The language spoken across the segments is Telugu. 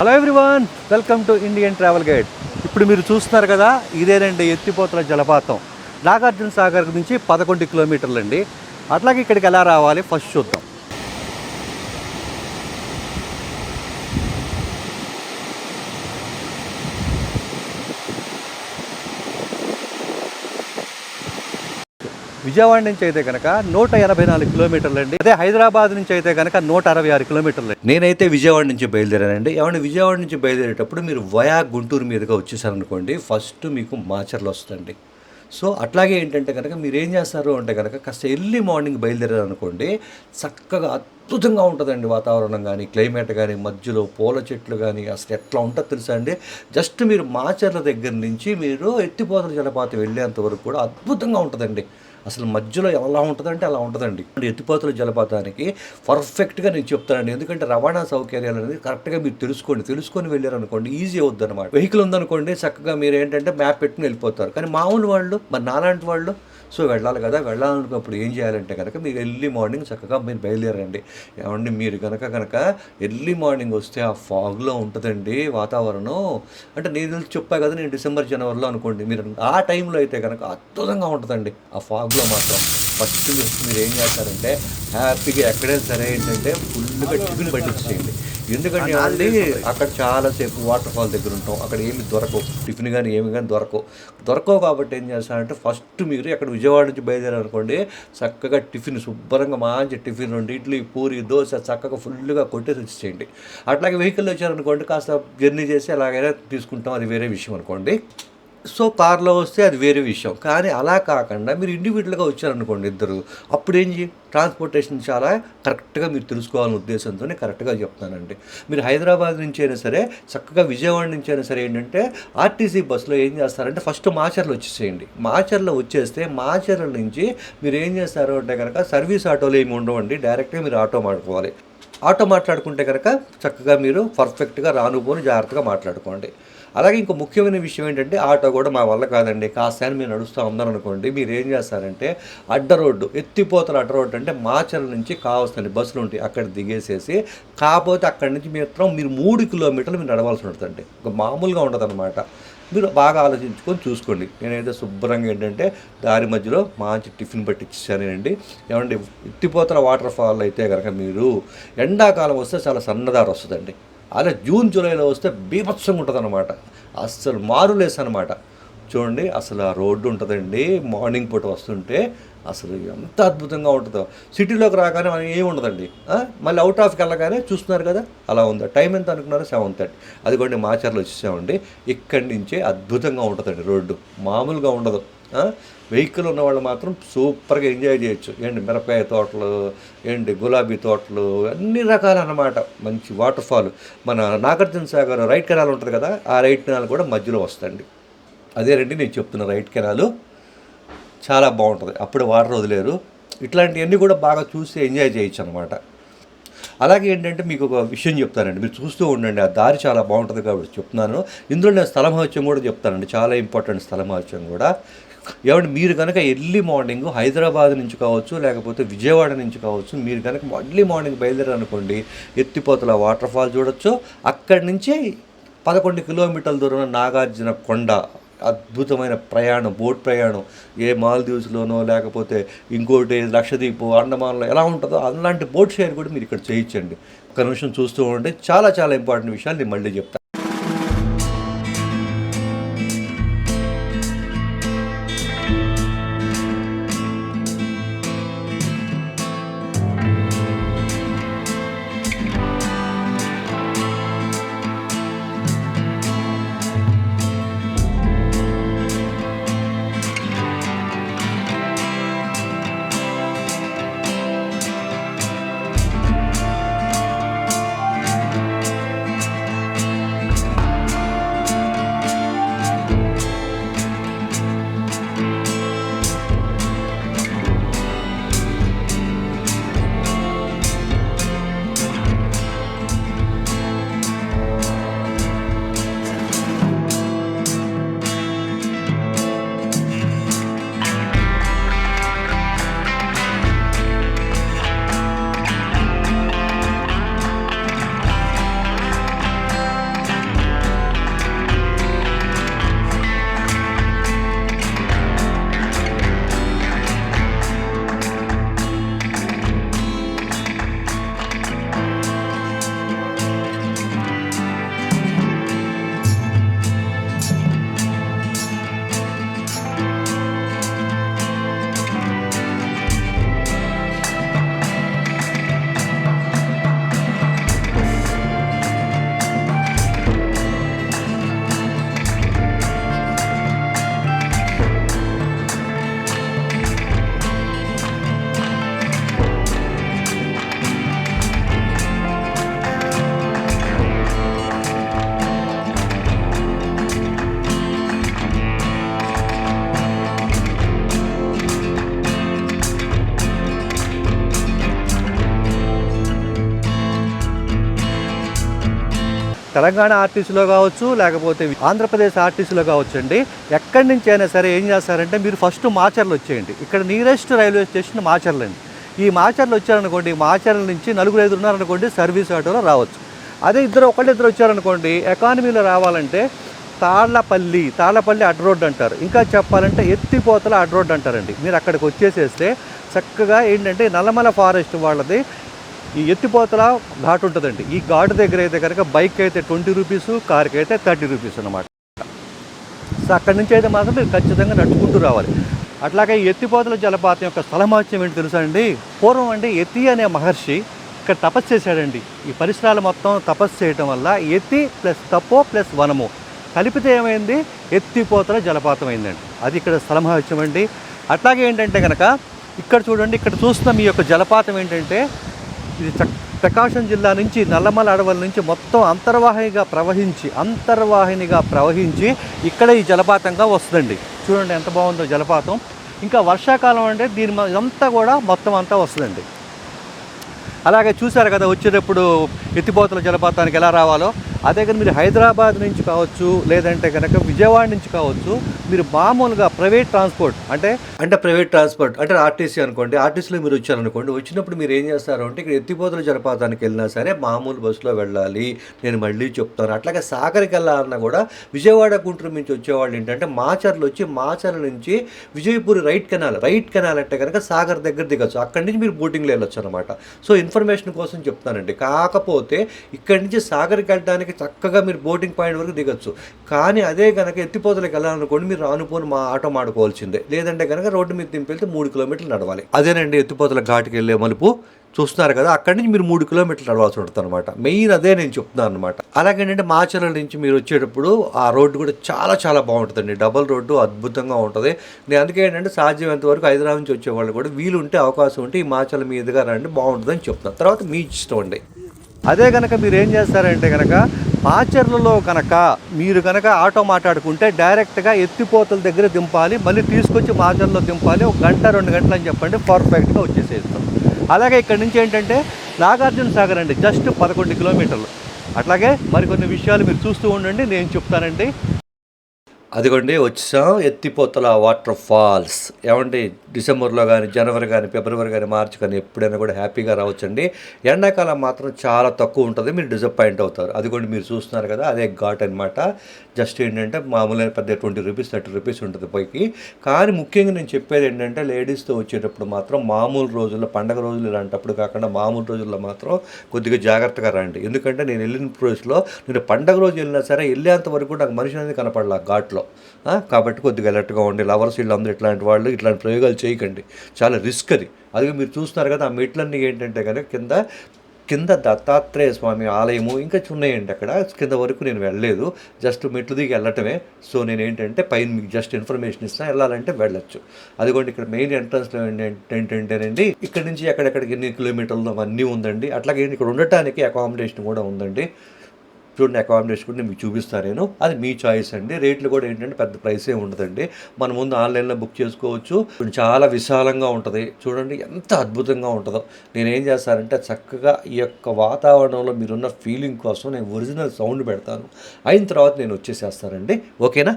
Hello everyone welcome to Indian travel guide ఇప్పుడు మీరు చూస్తున్నారు కదా ఇదేనండి ఎత్తిపోతల జలపాతం. నాగార్జున సాగర్ నుంచి పదకొండు కిలోమీటర్లు అండి అట్లాగే ఇక్కడికి ఎలా రావాలి? ఫస్ట్ చూద్దాం. విజయవాడ నుంచి అయితే కనుక నూట ఎనభై నాలుగు కిలోమీటర్లు అండి. అదే హైదరాబాద్ నుంచి అయితే కనుక నూట అరవై ఆరు కిలోమీటర్లు నేనైతే విజయవాడ నుంచి బయలుదేరానండి. ఏమంటే విజయవాడ నుంచి బయలుదేరేటప్పుడు మీరు వయా గుంటూరు మీదుగా వచ్చేసారనుకోండి ఫస్ట్ మీకు మాచర్లు వస్తుంది సో అట్లాగే ఏంటంటే కనుక మీరు ఏం చేస్తారు అంటే కనుక కాస్త ఎర్లీ మార్నింగ్ బయలుదేరారు అనుకోండి చక్కగా అద్భుతంగా ఉంటుందండి వాతావరణం కానీ క్లైమేట్ కానీ మధ్యలో పూల చెట్లు కానీ అసలు ఎట్లా ఉంటుందో తెలుసా అండి? జస్ట్ మీరు మాచర్ల దగ్గర నుంచి మీరు ఎత్తిపోతల జలపాతం వెళ్ళేంత వరకు కూడా అద్భుతంగా ఉంటుందండి. అసలు మధ్యలో ఎలా ఉంటుందంటే అలా ఉంటుందండి. ఎత్తిపోతల జలపాతానికి పర్ఫెక్ట్గా నేను చెప్తానండి. ఎందుకంటే రవాణా సౌకర్యాలు అనేది కరెక్ట్గా మీరు తెలుసుకోండి. తెలుసుకొని వెళ్ళారనుకోండి ఈజీ అవుద్ది అనమాట వెహికల్ ఉందనుకోండి చక్కగా మీరు ఏంటంటే మ్యాప్ పెట్టుకుని వెళ్ళిపోతారు. కానీ మామూలు వాళ్ళు మరి నాలాంటి వాళ్ళు సో వెళ్ళాలి కదా వెళ్ళాలనుకున్నప్పుడు ఏం చేయాలంటే కనుక మీరు ఎర్లీ మార్నింగ్ చక్కగా మీరు బయలుదేరండి. ఏమండి మీరు కనుక కనుక ఎర్లీ మార్నింగ్ వస్తే ఆ ఫాగ్లో ఉంటుందండి వాతావరణం. అంటే నేను చెప్పాను చెప్పా కదా నేను డిసెంబర్ జనవరిలో అనుకోండి మీరు ఆ టైంలో అయితే కనుక అద్భుతంగా ఉంటుందండి ఆ ఫాగ్లో మాత్రం. ఫస్ట్ మీరు ఏం చేస్తారంటే హ్యాపీగా ఎక్కడైనా సరే ఏంటంటే ఫుల్గా టిఫిన్ పట్టించేయండి. ఎందుకంటే అండి అక్కడ చాలాసేపు వాటర్ ఫాల్ దగ్గర ఉంటాం. అక్కడ ఏమి దొరకవు. టిఫిన్ కానీ ఏమి కానీ దొరకవు. దొరకవు కాబట్టి ఏం చేస్తారంటే ఫస్ట్ మీరు అక్కడ విజయవాడ నుంచి బయలుదేరారు అనుకోండి చక్కగా టిఫిన్ శుభ్రంగా మంచి టిఫిన్ రెండు ఇడ్లీ పూరి దోశ చక్కగా ఫుల్గా కొట్టేసి వచ్చేయండి అట్లాగే వెహికల్ వచ్చారనుకోండి కాస్త జర్నీ చేసి అలాగైనా తీసుకుంటాం. అది వేరే విషయం అనుకోండి. సో కార్లో వస్తే అది వేరే విషయం. కానీ అలా కాకుండా మీరు ఇండివిజువల్గా వచ్చారనుకోండి ఇద్దరు అప్పుడు ఏం ట్రాన్స్పోర్టేషన్ చాలా కరెక్ట్గా మీరు తెలుసుకోవాలనే ఉద్దేశంతోనే కరెక్ట్గా చెప్తానండి మీరు హైదరాబాద్ నుంచి అయినా సరే చక్కగా విజయవాడ నుంచి అయినా సరే ఏంటంటే ఆర్టీసీ బస్సులో ఏం చేస్తారంటే ఫస్ట్ మాచర్లు వచ్చేసేయండి. మాచర్లో వచ్చేస్తే మాచర్ల నుంచి మీరు ఏం చేస్తారు అంటే కనుక సర్వీస్ ఆటోలు ఏమి ఉండవండి డైరెక్ట్గా మీరు ఆటో మాట్లాడుకోవాలి. ఆటో మాట్లాడుకుంటే కనుక చక్కగా మీరు పర్ఫెక్ట్గా రానుపోని జాగ్రత్తగా మాట్లాడుకోండి. అలాగే ఇంకో ముఖ్యమైన విషయం ఏంటంటే ఆటో కూడా మా వల్ల కాదండి. కాస్త అని మీరు నడుస్తూ ఉన్నారనుకోండి మీరు ఏం చేస్తారంటే అడ్డ రోడ్డు ఎత్తిపోతల అడ్డ రోడ్డు అంటే మాచల నుంచి కావస్తుంది బస్సులు ఉంటాయి అక్కడ దిగేసేసి కాకపోతే అక్కడి నుంచి మాత్రం మీరు మూడు కిలోమీటర్లు మీరు నడవాల్సి ఉంటుందండి. ఒక మామూలుగా ఉండదన్నమాట. మీరు బాగా ఆలోచించుకొని చూసుకోండి. నేనైతే శుభ్రంగా ఏంటంటే దారి మధ్యలో మంచి టిఫిన్ పట్టించానండి ఏమంటే ఎత్తిపోతల వాటర్ ఫాల్ అయితే కనుక మీరు ఎండాకాలం వస్తే చాలా సన్నదారు వస్తుందండి అలా జూన్ జూలైలో వస్తే బీభత్సంగా ఉంటుంది అనమాట అస్సలు మారులేస్ అనమాట చూడండి అసలు ఆ రోడ్డు ఉంటుందండి. మార్నింగ్ పూట వస్తుంటే అసలు ఎంత అద్భుతంగా ఉంటుందో. సిటీలోకి రాగానే మనం ఏమి ఉండదండి. మళ్ళీ అవుట్ ఆఫ్కి వెళ్ళగానే చూస్తున్నారు కదా అలా ఉంది? టైం ఎంత అనుకున్నారు సెవెన్ థర్టీ. అదిగోండి మాచర్లు వచ్చేసామండి. ఇక్కడి నుంచే అద్భుతంగా ఉంటుందండి రోడ్డు. మామూలుగా ఉండదు. వెహికల్ ఉన్న వాళ్ళు మాత్రం సూపర్గా ఎంజాయ్ చేయొచ్చు. ఏంటి మిరపకాయ తోటలు ఏంటి గులాబీ తోటలు అన్ని రకాలు అన్నమాట. మంచి వాటర్ ఫాల్ మన నాగార్జున సాగర్ రైట్ కెనాల్ ఉంటుంది కదా ఆ రైట్ కెనాల్ కూడా మధ్యలో వస్తుంది అదేనండి నేను చెప్తున్న రైట్ కెనాలు చాలా బాగుంటుంది. అప్పుడు వాటర్ వదిలేరు. ఇట్లాంటివన్నీ కూడా బాగా చూసి ఎంజాయ్ చేయొచ్చు అనమాట అలాగే ఏంటంటే మీకు ఒక విషయం చెప్తానండి. మీరు చూస్తూ ఉండండి ఆ దారి చాలా బాగుంటుంది కాబట్టి చెప్తున్నాను. ఇందులో నేను స్థల మహత్యం కూడా చెప్తానండి. చాలా ఇంపార్టెంట్ స్థల కూడా. ఏమంటే మీరు కనుక ఎర్లీ మార్నింగ్ హైదరాబాద్ నుంచి కావచ్చు లేకపోతే విజయవాడ నుంచి కావచ్చు మీరు కనుక ఎర్లీ మార్నింగ్ బయలుదేరారనుకోండి ఎత్తిపోతల వాటర్ ఫాల్ చూడొచ్చు. అక్కడి నుంచి పదకొండు కిలోమీటర్ల దూరం నాగార్జున కొండ అద్భుతమైన ప్రయాణం బోట్ ప్రయాణం. ఏ మాల్దీవ్స్లోనో లేకపోతే ఇంకోటి లక్షద్వీప్ అండమాన్లో ఎలా ఉంటుందో అలాంటి బోట్ షేర్ కూడా మీరు ఇక్కడ చేయించండి ఒక నిమిషం చూస్తూ ఉంటే చాలా చాలా ఇంపార్టెంట్ విషయాలు నేను మళ్ళీ చెప్తాను. తెలంగాణ ఆర్టీసీలో కావచ్చు లేకపోతే ఆంధ్రప్రదేశ్ ఆర్టీసీలో కావచ్చు అండి ఎక్కడి నుంచి అయినా సరే ఏం చేస్తారంటే మీరు ఫస్ట్ మాచర్లు వచ్చేయండి. ఇక్కడ నియరెస్ట్ రైల్వే స్టేషన్ మాచర్లు అండి. ఈ మాచర్లు వచ్చారనుకోండి మాచర్ల నుంచి నలుగురు ఐదు ఉన్నారనుకోండి సర్వీస్ ఆటోలో రావచ్చు. అదే ఇద్దరు ఒకళ్ళిద్దరు వచ్చారనుకోండి ఎకానమీలో రావాలంటే తాళ్ళపల్లి తాళ్ళపల్లి అడ్ రోడ్ అంటారు. ఇంకా చెప్పాలంటే ఎత్తిపోతల అడ్ రోడ్ అంటారండి. మీరు అక్కడికి వచ్చేసేస్తే చక్కగా ఏంటంటే నల్లమల ఫారెస్ట్ వాళ్ళది ఈ ఎత్తిపోతల ఘాట్ ఉంటుందండి. ఈ ఘాటు దగ్గర అయితే కనుక బైక్ అయితే ట్వంటీ రూపీస్ కార్కి అయితే థర్టీ రూపీస్ అనమాట సో అక్కడి నుంచి అయితే మాత్రం మీరు ఖచ్చితంగా నడుచుకుంటూ రావాలి. అట్లాగే ఈ ఎత్తిపోతల జలపాతం యొక్క స్థలమాత్యం ఏంటి తెలుసా అండి? పూర్వం అండి ఎత్తి అనే మహర్షి ఇక్కడ తపస్సు చేశాడండి. ఈ పరిసరాలు మొత్తం తపస్సు చేయటం వల్ల ఎత్తి ప్లస్ తపో ప్లస్ వనము కలిపితే ఏమైంది? ఎత్తిపోతల జలపాతం అయిందండి. అది ఇక్కడ స్థలమహత్యం అండి. అట్లాగే ఏంటంటే కనుక ఇక్కడ చూడండి ఇక్కడ చూస్తున్న మీ యొక్క జలపాతం ఏంటంటే ఇది ప్రకాశం జిల్లా నుంచి నల్లమల అడవుల నుంచి మొత్తం అంతర్వాహినిగా ప్రవహించి అంతర్వాహినిగా ప్రవహించి ఇక్కడ ఈ జలపాతంగా వస్తుందండి. చూడండి ఎంత బాగుందో జలపాతం. ఇంకా వర్షాకాలం అంటే దీని ఇదంతా కూడా మొత్తం అంతా వస్తుందండి. అలాగే చూశారు కదా వచ్చేటప్పుడు ఎత్తిపోతల జలపాతానికి ఎలా రావాలో. అదే కానీ మీరు హైదరాబాద్ నుంచి కావచ్చు లేదంటే కనుక విజయవాడ నుంచి కావచ్చు మీరు మామూలుగా ప్రైవేట్ ట్రాన్స్పోర్ట్ అంటే అంటే ప్రైవేట్ ట్రాన్స్పోర్ట్ అంటే ఆర్టీసీ అనుకోండి ఆర్టీసీలో మీరు వచ్చారనుకోండి వచ్చినప్పుడు మీరు ఏం చేస్తారు అంటే ఇక్కడ ఎత్తిపోతల జలపాతానికి వెళ్ళినా సరే మామూలు బస్సులో వెళ్ళాలి నేను మళ్ళీ చెప్తాను. అట్లాగే సాగర్కి వెళ్ళాలన్నా కూడా విజయవాడ గుంటూరు నుంచి వచ్చేవాళ్ళు ఏంటంటే మాచర్లు వచ్చి మాచర్ల నుంచి Vijaypur right canal right canal అంటే కనుక సాగర్ దగ్గర దిగచ్చు. అక్కడి నుంచి మీరు బోటింగ్లో వెళ్ళొచ్చు అనమాట సో ఇన్ఫర్మేషన్ కోసం చెప్తానండి. కాకపోతే ఇక్కడి నుంచి సాగర్కి వెళ్ళడానికి చక్కగా మీరు బోటింగ్ పాయింట్ వరకు దిగొచ్చు. కానీ అదే కనుక ఎత్తిపోతలకు వెళ్ళాలనుకోండి మీరు రానుపోని మా ఆటో మాడుకోవాల్సిందే. లేదంటే కనుక రోడ్డు మీద దింపెళ్తే మూడు కిలోమీటర్లు నడవాలి. అదేనండి ఎత్తిపోతల ఘాటుకి వెళ్ళే మలుపు. చూస్తున్నారు కదా అక్కడి నుంచి మీరు మూడు కిలోమీటర్లు నడవాల్సి ఉంటుంది అనమాట మెయిన్ అదే నేను చెప్తున్నాను అనమాట అలాగే ఏంటంటే మాచర్ల నుంచి మీరు వచ్చేటప్పుడు ఆ రోడ్డు కూడా చాలా చాలా బాగుంటుందండి. డబల్ రోడ్డు అద్భుతంగా ఉంటుంది. నేను అందుకే ఏంటంటే సాధ్యమైనంత వరకు హైదరాబాద్ నుంచి వచ్చే వాళ్ళు కూడా వీలు ఉంటే అవకాశం ఉంటే ఈ మాచర్ల మీదుగా రండి బాగుంటుందని చెప్తున్నాను తర్వాత మీ ఇష్టం అండి. అదే కనుక మీరు ఏం చేస్తారంటే కనుక మాచర్లలో కనుక మీరు కనుక ఆటో మాట్లాడుకుంటే డైరెక్ట్గా ఎత్తిపోతల దగ్గర దింపాలి మళ్ళీ తీసుకొచ్చి మాచర్లో దింపాలి ఒక గంట రెండు గంటలు అని చెప్పండి పర్ఫెక్ట్గా వచ్చేసేస్తాం. అలాగే ఇక్కడ నుంచి ఏంటంటే నాగార్జున సాగర్ అండి జస్ట్ పదకొండు కిలోమీటర్లు. అట్లాగే మరికొన్ని విషయాలు మీరు చూస్తూ ఉండండి నేను చెప్తానండి. అదిగోండి వచ్చాం ఎత్తిపోతల వాటర్ ఫాల్స్. ఏమండి? డిసెంబర్లో కానీ జనవరి కానీ ఫిబ్రవరి కానీ మార్చి కానీ ఎప్పుడైనా కూడా హ్యాపీగా రావచ్చండి. ఎండాకాలం మాత్రం చాలా తక్కువ ఉంటుంది. మీరు డిసప్పాయింట్ అవుతారు. అదిగోండి మీరు చూస్తున్నారు కదా అదే ఘాట్ అనమాట జస్ట్ ఏంటంటే మామూలుగా పెద్ద ట్వంటీ రూపీస్ థర్టీ రూపీస్ ఉంటుంది పైకి. కానీ ముఖ్యంగా నేను చెప్పేది ఏంటంటే లేడీస్తో వచ్చేటప్పుడు మాత్రం మామూలు రోజుల్లో పండగ రోజులు ఇలాంటప్పుడు కాకుండా మామూలు రోజుల్లో మాత్రం కొద్దిగా జాగ్రత్తగా రండి. ఎందుకంటే నేను వెళ్ళిన ప్లేస్లో నేను పండగ రోజు వెళ్ళినా సరే వెళ్ళేంత వరకు నాకు మనిషి అనేది కనపడాల ఘాట్లో. కాబట్టి కొద్దిగా అలర్ట్గా ఉండి లవర్స్ వీళ్ళందరూ ఇట్లాంటి వాళ్ళు ఇట్లాంటి ప్రయోగాలు చేయకండి. చాలా రిస్క్ అది. అది మీరు చూస్తున్నారు కదా ఆ మెట్లన్నీ ఏంటంటే కనుక కింద కింద దత్తాత్రేయ స్వామి ఆలయము ఇంకా ఉన్నాయండి అక్కడ. కింద వరకు నేను వెళ్ళలేదు. జస్ట్ మెట్లు దిగి వెళ్ళటమే. సో నేను ఏంటంటే పైన మీకు జస్ట్ ఇన్ఫర్మేషన్ ఇస్తాను వెళ్ళాలంటే వెళ్ళొచ్చు. అదిగోండి ఇక్కడ మెయిన్ ఎంట్రన్స్లో ఏంటంటేనండి ఇక్కడ నుంచి ఎక్కడెక్కడికి ఎన్ని కిలోమీటర్లు అవన్నీ ఉందండి. అట్లాగే ఇక్కడ ఉండటానికి అకామిడేషన్ కూడా ఉందండి. చూడండి అకామిడేషన్ కూడా మీకు చూపిస్తాను నేను. అది మీ చాయిస్ అండి. రేట్లు కూడా ఏంటంటే పెద్ద ప్రైసే ఉండదండి. మన ముందు ఆన్లైన్లో బుక్ చేసుకోవచ్చు. చాలా విశాలంగా ఉంటుంది. చూడండి ఎంత అద్భుతంగా ఉంటుందో. నేను ఏం చేస్తానంటే చక్కగా ఈ యొక్క వాతావరణంలో మీరున్న ఫీలింగ్ కోసం నేను ఒరిజినల్ సౌండ్ పెడతాను. అయిన తర్వాత నేను వచ్చేసేస్తానండి. ఓకేనా?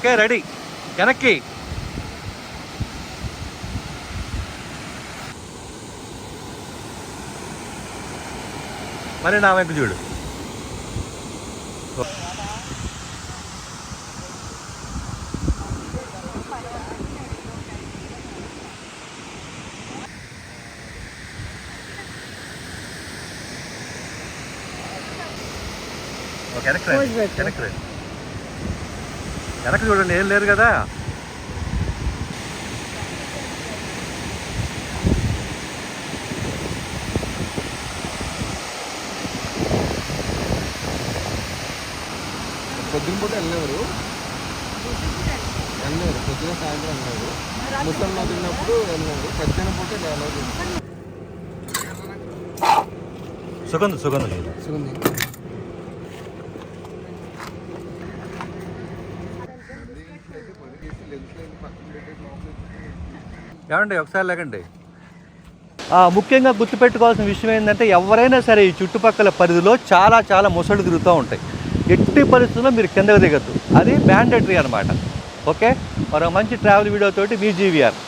Okay ready കനക്കി. മലയിടാമേ കുഞ്ഞു വിടും. Oh, Get a clip. రండి. వెనక్కి చూడండి ఏం లేదు కదా? పొద్దున పూట వెళ్ళినవారు వెళ్ళినవారు పొద్దున సాయంత్రం వెళ్ళినవారు ముసలి తిన్నప్పుడు వెళ్ళినవారు మధ్యాహ్నం పూట వెళ్ళలేదు సుగంధ. సుగంధ. ఏమండి ఒకసారి లేకండి. ముఖ్యంగా గుర్తుపెట్టుకోవాల్సిన విషయం ఏంటంటే ఎవరైనా సరే ఈ చుట్టుపక్కల పరిధిలో చాలా చాలా ముసళ్ళు తిరుగుతూ ఉంటాయి. ఎట్టి పరిస్థితుల్లో మీరు కిందకు దిగద్దు. అది మ్యాండేటరీ అనమాట ఓకే? మరో మంచి ట్రావెల్ వీడియోతోటి మీ జీవీఆర్.